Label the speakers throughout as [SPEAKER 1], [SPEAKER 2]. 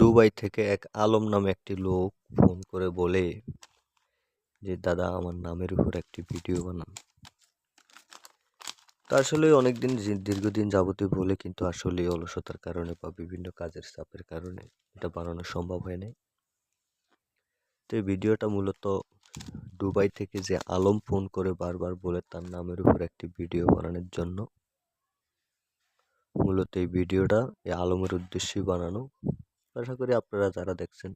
[SPEAKER 1] Dubai থেকে এক আলম নামে একটি লোক ফোন করে বলে যে, দাদা, আমার নামের উপর একটি ভিডিও বানান। তা আসলে অনেকদিন দীর্ঘদিন যাবতীয় বলে কিন্তু আসলে অলসতার কারণে বা বিভিন্ন কাজের চাপের কারণে এটা বানানো সম্ভব হয় নাই। তো এই ভিডিওটা মূলত দুবাই থেকে যে আলম ফোন করে বারবার বলে তার নামের উপর একটি ভিডিও বানানোর জন্য, মূলত এই ভিডিওটা এই আলমের উদ্দেশ্যেই বানানো। আশা করি আপনারা যারা দেখছেন,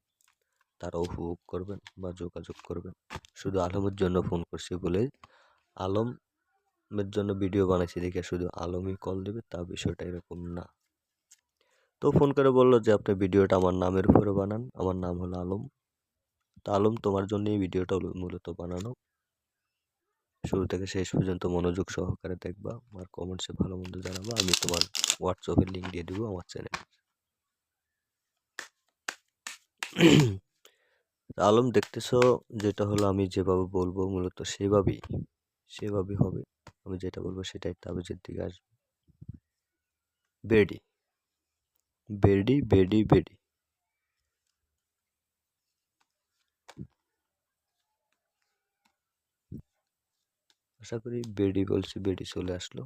[SPEAKER 1] তারা উপভোগ করবেন বা যোগাযোগ করবেন। শুধু আলমের জন্য ফোন করছি বলে আলমের জন্য ভিডিও বানাইছি দেখে শুধু আলমই কল দেবে, তা বিষয়টা এরকম না। তো ফোন করে বলল যে, আপনি ভিডিওটা আমার নামের উপরে বানান। আমার নাম হলো আলম। তা আলম, তোমার জন্য এই ভিডিওটা মূলত বানানো। শুরু থেকে শেষ পর্যন্ত মনোযোগ সহকারে দেখবা আমার কমেন্টসে ভালো মন্দ জানাবা। আমি তোমার হোয়াটসঅ্যাপের লিঙ্ক দিয়ে দেবো আমার চ্যানেল আলম দেখতেছো, যেটা হলো আমি যেভাবে বলব মূলত সেভাবেই সেভাবেই হবে। আমি যেটা বলব সেটাই তাবিজের দিকে আসবে। বেডি বেডি বেডি বেডি। আশা করি বেডি বলছি, বেডি চলে আসলো।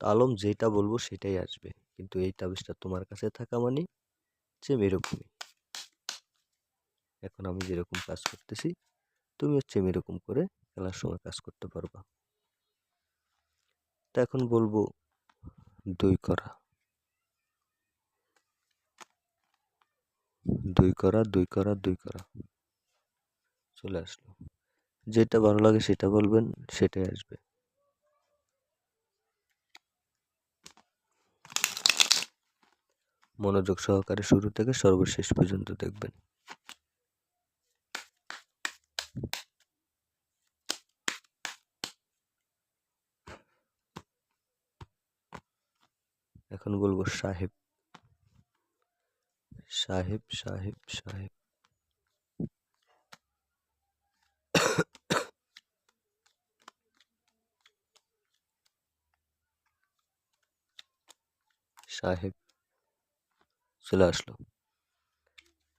[SPEAKER 1] তা আলম যেটা বলব সেটাই আসবে। কিন্তু এই তাবিজটা তোমার কাছে থাকা মানে সেম এরকমই। এখন আমি যেরকম কাজ করতেছি, তুমি হচ্ছে এরকম করে খেলার সময় কাজ করতে পারবা। তা এখন বলব, দুই করা। দুই করা দুই করা দুই করা। চলে আসলো। যেটা ভালো লাগে সেটা বলবেন, সেটাই আসবে। মনোযোগ সহকারে শুরু থেকে সর্বশেষ পর্যন্ত দেখবেন। এখন বলব সাহেব। সাহেব সাহেব সাহেব। সাহেব, চলে আসলো।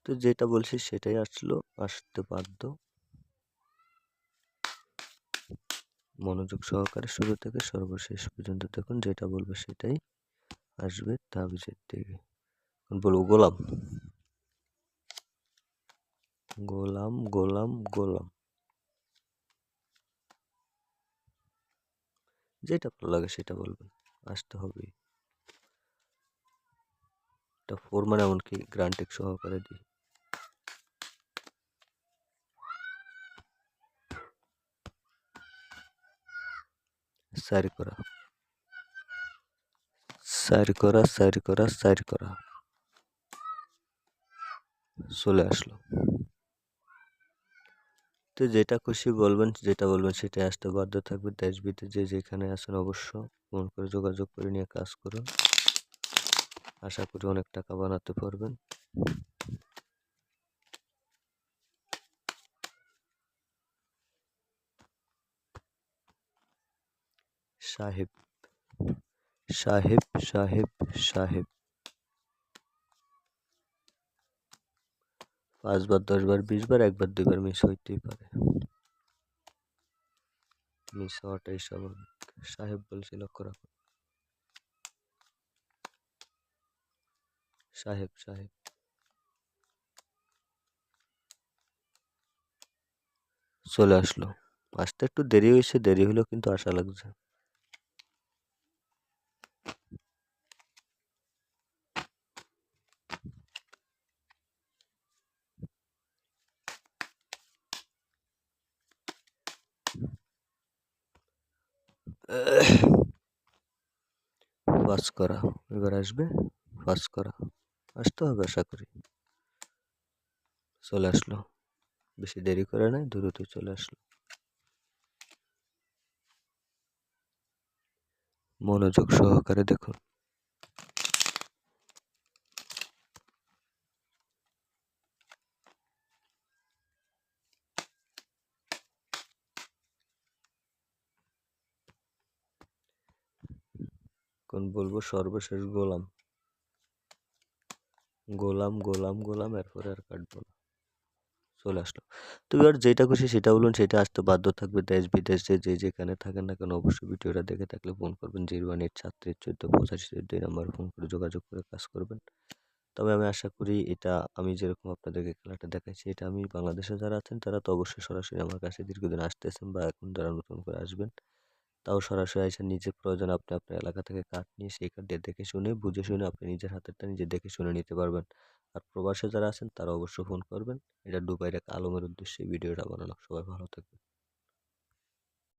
[SPEAKER 1] তো যেটা বলছি সেটাই আসলো, আসতে বাধ্য। মনোযোগ সহকারে শুরু থেকে সর্বশেষ পর্যন্ত দেখুন, যেটা বলব সেটাই। আসবে তাবিজের এখন বলব গোলাম। গোলাম গোলাম গোলাম। যেটা ভালো লাগে সেটা বলবেন, আসতে হবে। এটা ফোর মানে এমনকি গ্রান্টিক সহকারে দিই। সারি করা। সারি করা সারি করা সারি করা। চলে আসলো। তো যেটা খুশি বলবেন, যেটা বলবেন সেটা আসতে বাধ্য থাকবে। দেশ বিদেশ যে যেখানে আছেন অবশ্য ফোন করে যোগাযোগ করে নিয়ে কাজ করুন। আশা করি অনেক টাকা বানাতে পারবেন। সাহেব সাহেব সাহেব সাহেব। পাঁচবার, দশবার, বিশবার, একবার, দুইবার মিস হইতেই পারে। মিস হওয়াটাই স্বাভাবিক। সাহেব বলছি, লক্ষ্য রাখুন সাহেব সাহেব। চলে আসলো। আসতে একটু দেরি হয়েছে, দেরি হলেও কিন্তু আশা লাগছে। পাস করা। এবার আসবে পাস করা। আসতে হবে আশা করি। চলে আসলো। বেশি দেরি করে নাই দ্রুত চলে আসলো। মনোযোগ সহকারে দেখুন। কোন বলব সর্বশেষ গোলাম। গোলাম গোলাম গোলাম, এরপরে আর কাটবো না। চলে আসলো। তো এবার যেটা খুশি সেটা বলুন, সেটা আসতে বাধ্য থাকবে দেশ, বিদেশে, যে যেখানে থাকেন না কেন অবশ্যই ভিডিওটা দেখে থাকলে ফোন করবেন। জিরো ওয়ান এইট ছাত্রীর চোদ্দ পঁচাশি দুই নাম্বার ফোন করে যোগাযোগ করে কাজ করবেন। তবে আমি আশা করি এটা আমি যেরকম আপনাদেরকে খেলাটা দেখাচ্ছি এটা আমি বাংলাদেশে যারা আছেন তারা তো অবশ্যই সরাসরি আমার কাছে দীর্ঘদিন আসতেছেন বা এখন যারা নতুন করে আসবেন তাও সরাসরি আইসা নিজের প্রয়োজন আপনি আপনার এলাকা থেকে কাঠ নিয়ে সেই কাঠটা দেখে শুনে, বুঝে শুনে আপনি নিজের হাতেরটা নিজে দেখে শুনে নিতে পারবেন। আর প্রবাসে যারা আছেন তারা অবশ্য ফোন করবেন। এটা ডুবাইয়ের এক আলমের উদ্দেশ্যে ভিডিওটা বানানো সবাই ভালো থাকবেন।